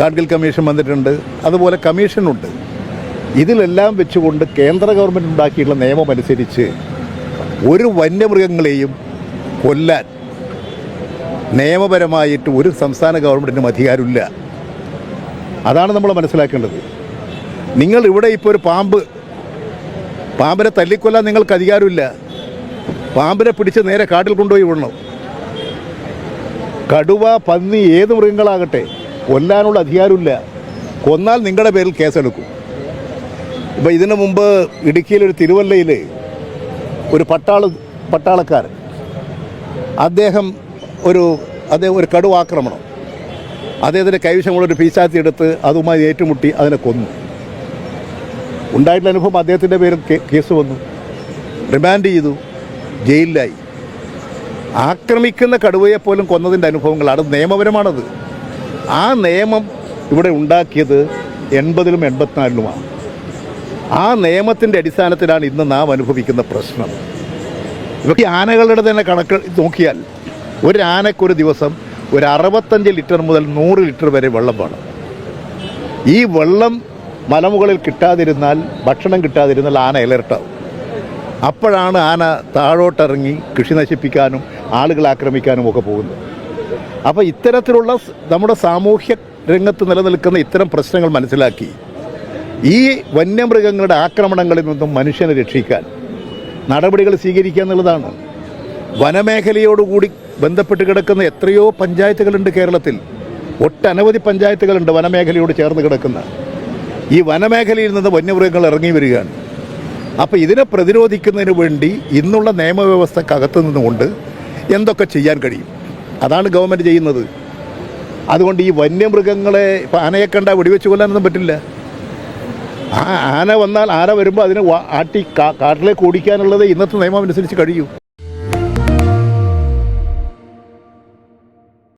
Gadgil commission വന്നിട്ടുണ്ട്. അതുപോലെ കമ്മീഷനുണ്ട്. ഇതിലെല്ലാം വെച്ചുകൊണ്ട് കേന്ദ്ര ഗവൺമെന്റ് ഉണ്ടാക്കിയിട്ടുള്ള നിയമം അനുസരിച്ച് ഒരു വന്യമൃഗങ്ങളെയും കൊല്ലാൻ നിയമപരമായിട്ട് ഒരു സംസ്ഥാന ഗവൺമെന്റിനും അധികാരമില്ല. അതാണ് നമ്മൾ മനസ്സിലാക്കേണ്ടത്. നിങ്ങൾ ഇവിടെ ഇപ്പോൾ ഒരു പാമ്പ് പാമ്പിനെ തല്ലിക്കൊല്ലാൻ നിങ്ങൾക്ക് അധികാരമില്ല. പാമ്പിനെ പിടിച്ച് നേരെ കാട്ടിൽ കൊണ്ടുപോയി വിടണം. കടുവ പന്നി ഏത് മൃഗങ്ങളാകട്ടെ കൊല്ലാനുള്ള അധികാരമില്ല. കൊന്നാൽ നിങ്ങളുടെ പേരിൽ കേസെടുക്കും. ഇപ്പം ഇതിനു മുമ്പ് ഇടുക്കിയിലൊരു തിരുവല്ലയിൽ ഒരു പട്ടാള പട്ടാളക്കാരൻ അദ്ദേഹം ഒരു അദ്ദേഹം ഒരു കടുവ ആക്രമണം. അദ്ദേഹത്തിന്റെ കൈവശമുള്ളൊരു പീശാത്തി എടുത്ത് അതുമായി ഏറ്റുമുട്ടി അതിനെ കൊന്നു. ഉണ്ടായിട്ടുള്ള അനുഭവം അദ്ദേഹത്തിന്റെ പേരിൽ കേസ് വന്നു. റിമാൻഡ് ചെയ്തു. ജയിലിലായി. ആക്രമിക്കുന്ന കടുവയെ പോലും കൊന്നതിന്റെ അനുഭവങ്ങളാണ്. നിയമപരമാണത്. ആ നിയമം ഇവിടെ ഉണ്ടാക്കിയത് എൺപതിലും എൺപത്തിനാലിലുമാണ്. ആ നിയമത്തിന്റെ അടിസ്ഥാനത്തിലാണ് ഇന്ന് നാം അനുഭവിക്കുന്ന പ്രശ്നം. ഇപ്പം ഈ ആനകളുടെ തന്നെ കണക്ക് നോക്കിയാൽ ഒരു ആനക്കൊരു ദിവസം ഒരു അറുപത്തഞ്ച് ലിറ്റർ മുതൽ നൂറ് ലിറ്റർ വരെ വെള്ളം വേണം. ഈ വെള്ളം മലമുകളിൽ കിട്ടാതിരുന്നാൽ ഭക്ഷണം കിട്ടാതിരുന്നാൽ ആന ഇലർട്ടാവും അപ്പോഴാണ് ആന താഴോട്ടിറങ്ങി കൃഷി നശിപ്പിക്കാനും ആളുകളെ ആക്രമിക്കാനും ഒക്കെ പോകുന്നത്. അപ്പോൾ ഇത്തരത്തിലുള്ള നമ്മുടെ സാമൂഹ്യ രംഗത്ത് നിലനിൽക്കുന്ന ഇത്തരം പ്രശ്നങ്ങൾ മനസ്സിലാക്കി ഈ വന്യമൃഗങ്ങളുടെ ആക്രമണങ്ങളിൽ നിന്നും മനുഷ്യനെ രക്ഷിക്കാൻ നടപടികൾ സ്വീകരിക്കുക എന്നുള്ളതാണ്. വനമേഖലയോടുകൂടി ബന്ധപ്പെട്ട് കിടക്കുന്ന എത്രയോ പഞ്ചായത്തുകളുണ്ട് കേരളത്തിൽ. ഒട്ടനവധി പഞ്ചായത്തുകളുണ്ട് വനമേഖലയോട് ചേർന്ന് കിടക്കുന്ന. ഈ വനമേഖലയിൽ നിന്ന് വന്യമൃഗങ്ങൾ ഇറങ്ങി വരികയാണ്. അപ്പോൾ ഇതിനെ പ്രതിരോധിക്കുന്നതിന് വേണ്ടി ഇന്നുള്ള നിയമവ്യവസ്ഥക്കകത്ത് നിന്നുകൊണ്ട് എന്തൊക്കെ ചെയ്യാൻ കഴിയും? അതാണ് ഗവൺമെന്റ് ചെയ്യുന്നത്. അതുകൊണ്ട് ഈ വന്യമൃഗങ്ങളെ ഇപ്പം ആനയെ കണ്ട വെടിവെച്ച് കൊല്ലാനൊന്നും പറ്റില്ല. ആ ആന വന്നാൽ ആന വരുമ്പോൾ അതിനെ ആട്ടി കാട്ടിലേക്ക് ഓടിക്കാനുള്ളത് ഇന്നത്തെ നിയമം അനുസരിച്ച് കഴിയൂ.